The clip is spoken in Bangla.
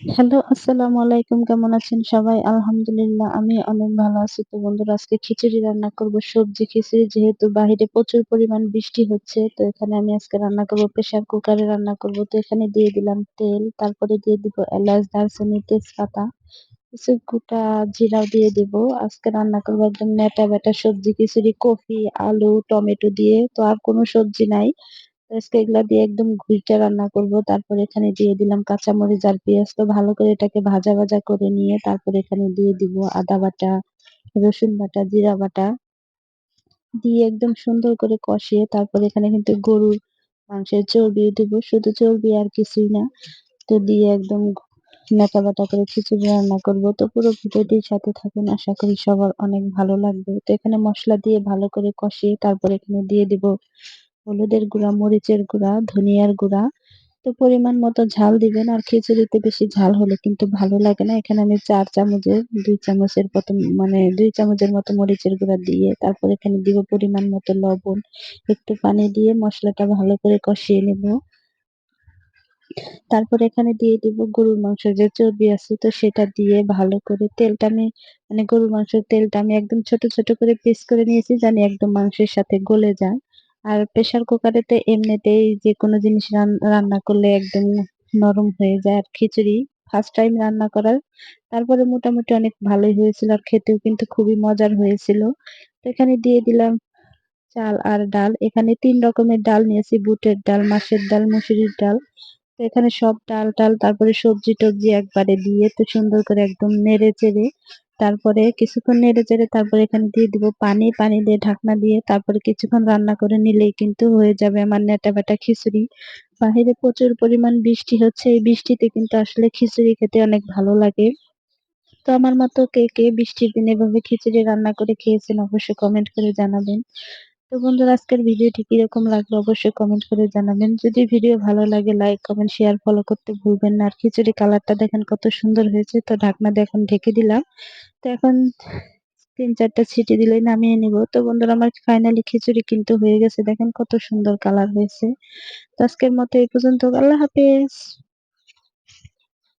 হ্যালো, আসসালামু আলাইকুম। কেমন আছেন সবাই? আলহামদুলিল্লাহ আমি অনেক ভালো আছি। তো বন্ধুরা আজকে খিচুড়ি রান্না করব। সবজি খিচুড়ি যেহেতু বাহিরে প্রচুর পরিমাণ বৃষ্টি হচ্ছে, তো এখানে আমি আজকে রান্না করব প্রেশার কুকারে রান্না করব। তো এখানে দিয়ে দিলাম তেল, তারপরে দিয়ে দিব এলাচ, দারচিনি, তেজপাতা, কিছু গোটা জিরাও দিয়ে দিব। আজকে রান্না করব একদম নেটা বেটা সবজি খিচুড়ি, কফি, আলু, টমেটো দিয়ে। তো আর কোনো সবজি নাই। আজকে এগুলা দিয়ে একদম ঘুইটা রান্না করব। তারপর এখানে দিয়ে দিলাম কাঁচামরিচ আর পেঁয়াজ। তো ভালো করে এটাকে ভাজা, ভাজা করে নিয়ে তারপর এখানে দিয়ে দিব আদা বাটা, রসুন বাটা, জিরা বাটা দিয়ে একদম সুন্দর করে কষিয়ে তারপর এখানে কিন্তু গরুর মাংসের চর্বি দিব। শুধু চর্বি আর কিছুই না। তো দিয়ে একদম নেতা বাটা করে খিচুড়ি রান্না করব। তো পুরো ভিডিওটির সাথে থাকুন। আশা করি সবার অনেক ভালো লাগবে। তো এখানে মশলা দিয়ে ভালো করে কষিয়ে তারপর এখানে দিয়ে দিব হলুদের গুঁড়া, মরিচের গুঁড়া, ধনিয়ার গুঁড়া। তো পরিমাণ মতো ঝাল দিবেন আর খিচুড়িতে বেশি ঝাল হলে কিন্তু ভালো লাগে না। এখানে আমি চার চামচের দুই চামচের মতো মানে দুই চামচের মতো মরিচের গুঁড়া দিয়ে তারপর এখানে দিব পরিমাণ মতো লবণ। একটু পানি দিয়ে মশলাটা ভালো করে কষিয়ে নেব। তারপর এখানে দিয়ে দিব গরুর মাংসের যে চর্বি আছে তো সেটা দিয়ে ভালো করে তেলটা আমি মানে গরুর মাংসের তেলটা আমি একদম ছোট, ছোট করে পিস করে নিয়েছি জানি একদম মাংসের সাথে গলে যায়। আর প্রেশার কুকারেতে এমনিতেই যে যেকোনো জিনিস রান রান্না করলে একদম নরম হয়ে যায়। আর খিচুড়ি ফার্স্ট টাইম রান্না করার। তারপরে মোটামুটি অনেক ভালোই হয়েছিল আর খেতেও কিন্তু খুবই মজার হয়েছিল। তো এখানে দিয়ে দিলাম চাল আর ডাল। এখানে তিন রকমের ডাল নিয়েছি। বুটের ডাল, মাসের ডাল, মুসুরির ডাল। তো এখানে সব ডাল-টাল তারপরে সবজি-টবজি একবারে দিয়ে তো সুন্দর করে একদম নেড়ে-চেড়ে তারপরে কিছুক্ষণ নেড়ে-চেড়ে তারপরে এখানে দিয়ে দিব পানি। পানি দিয়ে ঢাকনা দিয়ে তারপরে কিছুক্ষণ রান্না করে নিলেই কিন্তু হয়ে যাবে আমার নেটা-বেটা খিচুড়ি। বাহিরে প্রচুর পরিমাণ বৃষ্টি হচ্ছে। এই বৃষ্টিতে কিন্তু আসলে খিচুড়ি খেতে অনেক ভালো লাগে। তো আমার মতো কে, কে বৃষ্টির দিনে এভাবে খিচুড়ি রান্না করে খেয়েছেন অবশ্যই কমেন্ট করে জানাবেন। তো বন্ধুরা আজকের ভিডিওটি কীরকম লাগল অবশ্যই কমেন্ট করে জানাবেন। যদি ভিডিও ভালো লাগে লাইক, কমেন্ট, শেয়ার, ফলো করতে ভুলবেন না। আর খিচুড়ি কালারটা দেখেন কত সুন্দর হয়েছে। তো ঢাকনা এখন ঢেকে দিলাম। তো এখন ৩-৪ টা সিটি দিলেই নামিয়ে নিব। তো বন্ধুরা আমার ফাইনালি খিচুড়ি কিন্তু হয়ে গেছে। দেখেন কত সুন্দর কালার হয়েছে। তো আজকের মতো এই পর্যন্ত। আল্লাহ হাফেজ।